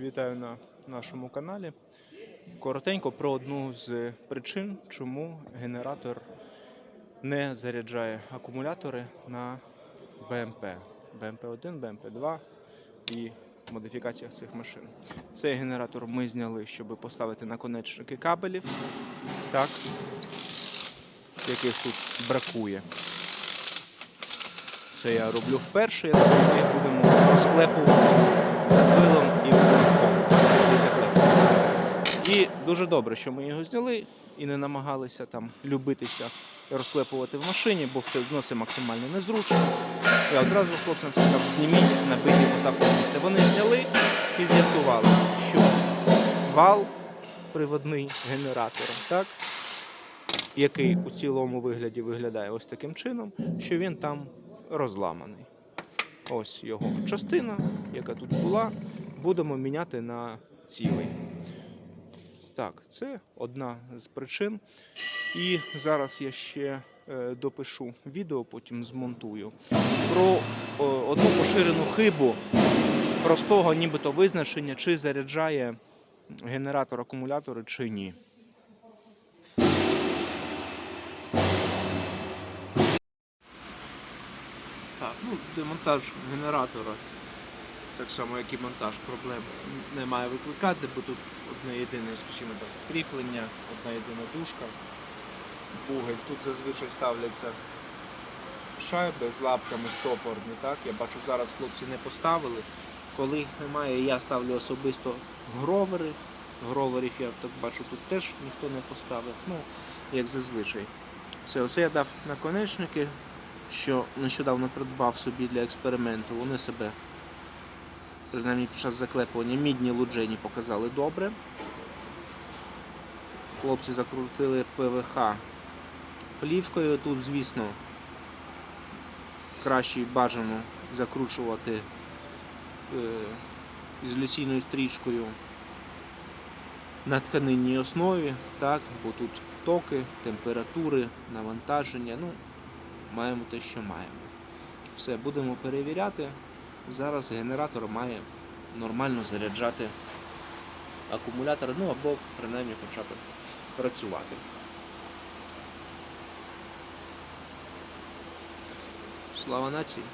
Вітаю на нашому каналі. Коротенько про одну з причин, чому генератор не заряджає акумулятори на БМП. БМП-1, БМП-2 і модифікаціях цих машин. Цей генератор ми зняли, щоб поставити наконечники кабелів, так, яких тут бракує. Це я роблю вперше, я думаю, будемо розклепувати І дуже добре, що ми його зняли і не намагалися там любитися і розклепувати в машині, бо це, ну, це максимально незручно. Я одразу хлопцям сказав, зніміть, набийте, і поставте місце. Вони зняли і з'ясували, що вал приводний генератора, так, який у цілому вигляді виглядає ось таким чином, що він там розламаний. Ось його частина, яка тут була, будемо міняти на цілий. Так, це одна з причин. І зараз я ще е, допишу відео, потім змонтую про одну поширену хибу простого нібито визначення, чи заряджає генератор акумулятори чи ні. Так, ну, демонтаж генератора, так само як і монтаж проблем не має викликати, бо тут одне єдине, скажімо так, кріплення, одна єдина дужка, бугель. Тут зазвичай ставляться шайби з лапками стопорні. Так? Я бачу, зараз хлопці не поставили. Коли їх немає, я ставлю особисто гровери. Гроверів я так бачу, тут теж ніхто не поставив. Ну, як зазвичай. Все, оце я дав наконечники, що нещодавно придбав собі для експерименту. Вони себе, принаймні під час заклепування, мідні луджені показали добре. Хлопці закрутили ПВХ плівкою. Тут, звісно, краще бажано закручувати е, ізоляційною стрічкою на тканинній основі, так, бо тут токи, температури, навантаження. Ну, маємо те, що маємо. Все, будемо перевіряти. Зараз генератор має нормально заряджати акумулятор, ну або принаймні хоча б працювати. Слава нації!